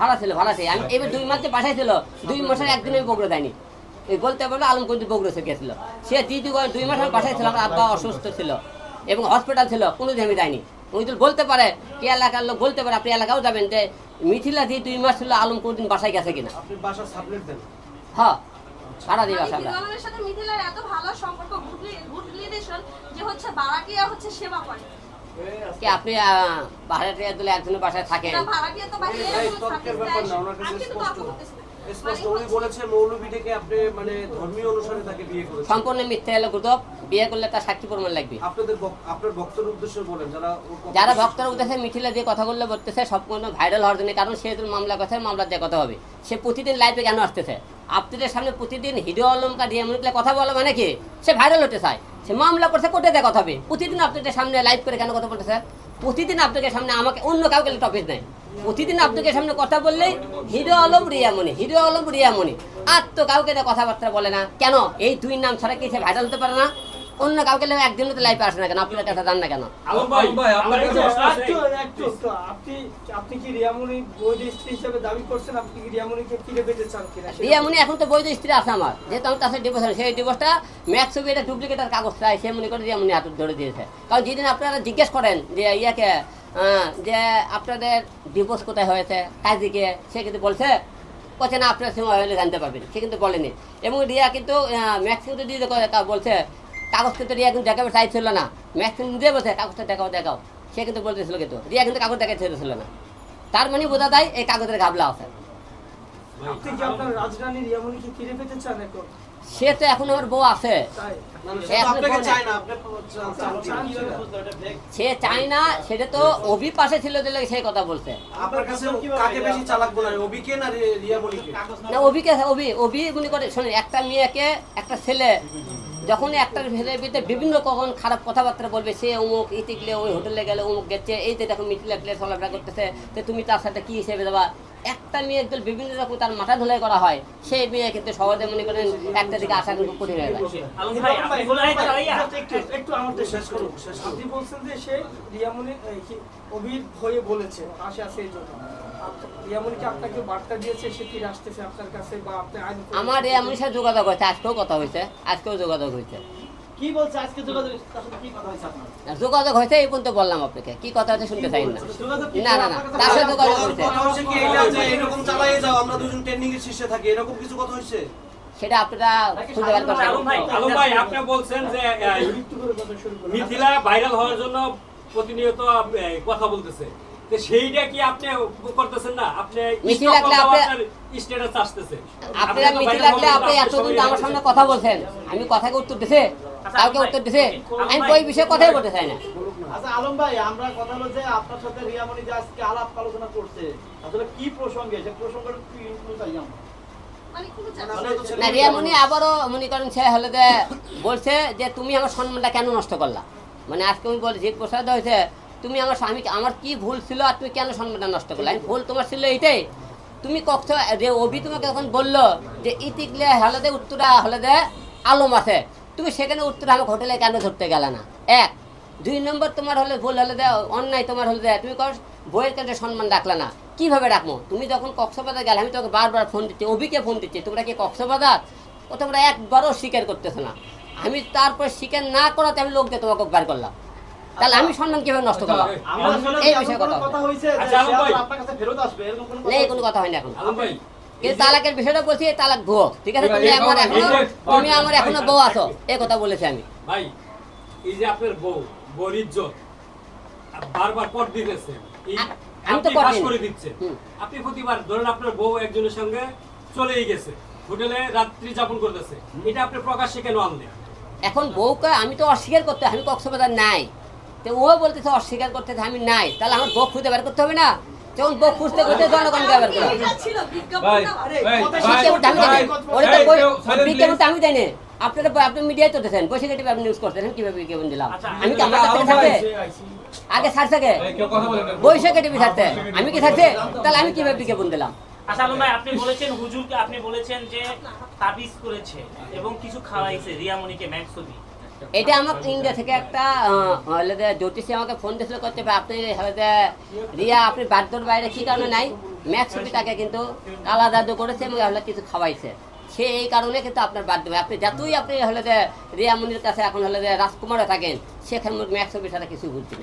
ভাড়া ছিল ভালো ছিল। আমি এবার দুই মাসে বাসায় ছিল দুই মাসের একদিন আমি বগুড়া দেয়নি এই বলতে বলল আলমগঞ্জ বগুড়া থেকে গেছিল। সে দিদি দুই মাস আমি বাসায় ছিল আমার আব্বা অসুস্থ ছিল এবং হসপিটাল ছিল কোনো দিন আমি যাইনি। উনি তো বলতে পারে কি এলাকার লোক বলতে পারে আপনি এলাকাও যাবেন যে মিথিলা দিয়ে দুই মাস ছিল আলম কোনদিন বাসায় গেছে কিনা। হ্যাঁ সারা বাসা মিথিলার এত ভালো সম্পর্ক যে হচ্ছে হচ্ছে সেবা করে। কি আপনি আহ, পাহাড়ে টেয়ে দিলে একজনের বাসায় থাকেন? না বারাকিয়া তো বাইরে এই কোনো তর্কের সার্ভিস না, ওনার কাছে স্পষ্ট। তর্ক করতেছি না। স্পষ্ট উনি বলেছে মৌলবী আপনি ধর্মীয় অনুসারে তাকে বিয়ে করেছেন। সম্পূর্ণ মিথ্যা এলো গুজব বিয়ে করলে তার সাক্ষী প্রমাণ লাগবে। আপনাদের বক- আপনার বক্তব্য উদ্দেশ্যে বলেন যারা কথা ভক্তরা উঠেছে মিথিলা যে কথাগুলো বলতেছে সম্পূর্ণ ভাইরাল হওয়ার জন্য কারণ সে মামলা কথা মামলা দিয়ে কথা হবে। সে প্রতিদিন লাইভে কেন আসতেছে? আপনাদের সামনে প্রতিদিন হিরো আলমকা এমনগুলো কথা বলা মানে কি? সে ভাইরাল হতে চায়। সে মামলা করছে, কোর্টে দেয় কথা হবে প্রতিদিন আপনাদের সামনে লাইভ করে কেন কথা বলতে স্যার প্রতিদিন আপনাদের সামনে আমাকে অন্য কাউকে টপিক নেয় প্রতিদিন আপনাদের সামনে কথা বললেই হিরো আলম রিয়ামণি, হিরো আলম রিয়ামণি। আর তো কাউকে কথাবার্তা বলে না। কেন? এই দুই নাম ছাড়া কি সে ভাইরাল হতে পারে না? অন্য কাউকে একদিনও তো লাইভে আসে না কেন? আপনার কাছে জান না কেন আপনি আপনি কি রিয়ামণি বৈধ স্ত্রী হিসেবে দাবি করছেন? আপনি কি রিয়ামণিকে ফিরে পেতে চান কিনা রিয়ামণি এখন তো বৈধ স্ত্রী আছে আমার। যেহেতু আমি তার সাথে ডিভোর্স সেই ডিভোর্সটা ম্যাক্স ছবি এটা ডুপ্লিকেটার কাগজ চাই সে মনে করে রিয়ামণি হাত ধরে দিয়েছে। কারণ যেদিন আপনারা জিজ্ঞেস করেন যে ইয়াকে আহ, যে আপনাদের ডিভোর্স কোথায় হয়েছে কাজীকে সে কিন্তু বলছে বলছে না আপনার সময় হলে জানতে পারবেন সে কিন্তু বলেনি। এবং রিয়া কিন্তু ম্যাক্স কিন্তু দিয়ে বলছে কাগজ কিন্তু রিয়া কিন্তু দেখাবে চাইছিল না। ম্যাক্স কিন্তু দিয়ে বলছে কাগজটা দেখাও দেখাও। সে কিন্তু বলতেছিল কিন্তু রিয়া কিন্তু কাগজ দেখাতে ছিল না। তার মানে বোঝা যায় এই কাগজের ঘাবলা আছে। সে তো এখন আমার বউ আছে। সে চায় না সেটা। তো অভি পাশে ছিল দিলে সেই কথা বলছে। আপনার কাছে কাকে বেশি চালাক বলে অবিকে না না অভিকে অভি অভি মনে করে শোনেন একটা মেয়েকে একটা ছেলে যখন একটা ছেলের ভিতরে বিভিন্ন কখন খারাপ কথাবার্তা বলবে সে অমুক ইতিকলে ওই হোটেলে গেলে অমুক গেছে এই যে দেখো মিটিলে প্লে চলাফেরা করতেছে তো তুমি তার সাথে কি হিসেবে দেবা একটা মেয়ে একদম বিভিন্ন রকম তার মাথা ধুলাই করা হয় সেই মেয়ে কিন্তু সহজে মনে করেন একটা দিকে আসা কিন্তু কঠিন হয়ে যায়? একটু আমাদের শেষ করুন আপনি বলছেন যে সে অভির হয়ে বলেছে আছে এই জন্য। আপ- আপনাকে বার্তা দিয়েছে সে ফিরে আসতেছে আপনার কাছে বা আপনি আমার আমার সাথে যোগাযোগ হয়েছে আজকেও কথা হয়েছে আজকেও যোগাযোগ হয়েছে। কি বলছে? আজকে যোগাযোগ কি কথা হয়েছে আপনার? যোগাযোগ হয়েছে এই পর্যন্ত বললাম আপনাকে। কি কথা হচ্ছে শুনতে চাই না। না না না তার সাথে যোগাযোগ হয়েছে। কথা হচ্ছে কি এটা যে এরকম চালাই যাও আমরা দুজন ট্রেনিং এর শীর্ষে থাকি এরকম কিছু কথা হয়েছে? সেটা আপনারা খুঁজে বের করতে আলম ভাই আলম ভাই আপনি বলছেন যে মিথিলা ভাইরাল হওয়ার জন্য প্রতিনিয়ত কথা বলতেছে। সেইটা কি আপনি করতেছেন না? আপনি মিথিলা লাগলে আপনি- স্ট্যাটাস আসতেছে। আপনারা মিথি লাগলে আপনি এতদিন আমার সামনে কথা বলছেন। আমি কথাকে উত্তর দিছে কাউকে উত্তর দিছে। আমি ওই বিষয়ে কথাই বলতে চাই না। আচ্ছা আলম ভাই আমরা কথা হলো যে আপনার সাথে রিয়ামণি যে আজকে আলাপ আলোচনা করছে আসলে কি প্রসঙ্গে? সে প্রসঙ্গটা কি চাই আমরা? মানে মানে চাপ আমরা তো ছেলে না রিয়ামণি আবারও মনে করেন সে হলে বলছে যে তুমি আমার সম্মানটা কেন নষ্ট করলা? মানে আজকে আমি বলি যে প্রসাদ হয়েছে তুমি আমার স্বামী আমার কি ভুল ছিল আর তুমি কেন সম্মানটা নষ্ট করলে? আমি ভুল তোমার ছিল এইটাই। তুমি কখন যে অভি তোমাকে যখন বলল যে ইতিকলে হলে দে উত্তরা হলে দে আলম আছে। তুমি সেখানে উত্তরা আমাকে হোটেলে কেন ধরতে গেলে না? এক। দুই নম্বর, তোমার হলে ভুল হলে দে অন্যায় তোমার হলে দে তুমি কর বইয়ের কাছে সম্মান রাখলে না। কীভাবে রাখব? তুমি যখন কক্সবাজার গেলে, আমি তোকে বারবার ফোন দিচ্ছি, অভিকে ফোন দিচ্ছি, তোমরা কি কক্সবাজার? ও তোমরা একবারও স্বীকার করতেছো না। আমি তারপর স্বীকার না করাতে আমি লোককে তোমাকে বার করলাম। তাহলে আমি সম্মান কীভাবে নষ্ট আমরা আসলে এই বিষয়ে কথা হয়েছে আচ্ছা, কোনো কথা নেই। কোনো কথা হয়নি এখন কিন্তু তালাকের বিষয়টা বলছি তালাক ভুয়ো। ঠিক আছে তুমি আমার এখনও তুমি আমার এখনও বউ আছো। এই কথা বলেছি আমি। ভাই এই যে আপনার বউ বউর ইজ্জত বারবার পট দিতেছে। আমি তো দিইনি। করে দিচ্ছেন হুম। আপনি প্রতিবার ধরেন আপনার বউ একজনের সঙ্গে চলেই গেছে। হোটেলে রাত্রি যাপন করতেছে। এটা আপনি প্রকাশ্যে কেন আনলেন? এখন বউকে আমি তো অস্বীকার করতে আমি কক্সবাজার নাই। তো ও বলতেছে অস্বীকার করতেছে আমি নাই। তাহলে আমার বউ খুঁজে বের করতে হবে না? যখন বউ খুঁজতে খুঁজতে জনগণ বের করে বিজ্ঞাপনটা আমি আপনারা আপনি মিডিয়ায় দিয়েছেন বসে কেটে আপনি নিউজ আমি কীভাবে বিজ্ঞাপন দিলাম? আচ্ছা, আমি কি আমার কাছ থেকে আগে ছাড় থাকে। কেউ কথা বৈশাখে টিভি থাকতে। আমি কি তাহলে আমি কীভাবে বিজ্ঞাপন দিলাম? আচ্ছা ভাই আপনি বলেছেন হুজুরকে আপনি বলেছেন যে তাবিজ করেছে এবং কিছু খাওয়াইছে রিয়ামণিকে এটা আমাকে ইন্ডিয়া থেকে একটা জ্যোতিষী আমাকে ফোন দিয়েছিল করতে আপনি রিয়া, আপনি বাদ্যর বাইরে কি কারণে নাই? ম্যাক্স ছবিটাকে কিন্তু কালা জাদু করেছে এবং হলে কিছু খাওয়াইছে। সে এই কারণে কিন্তু আপনার বাদ দেবে। আপনি যতই আপনি হলে যে রিয়ামনির কাছে এখন হলে রাজকুমারে থাকেন সেখানে ম্যাক্স ছবি সাথে কিছু বুঝছি না।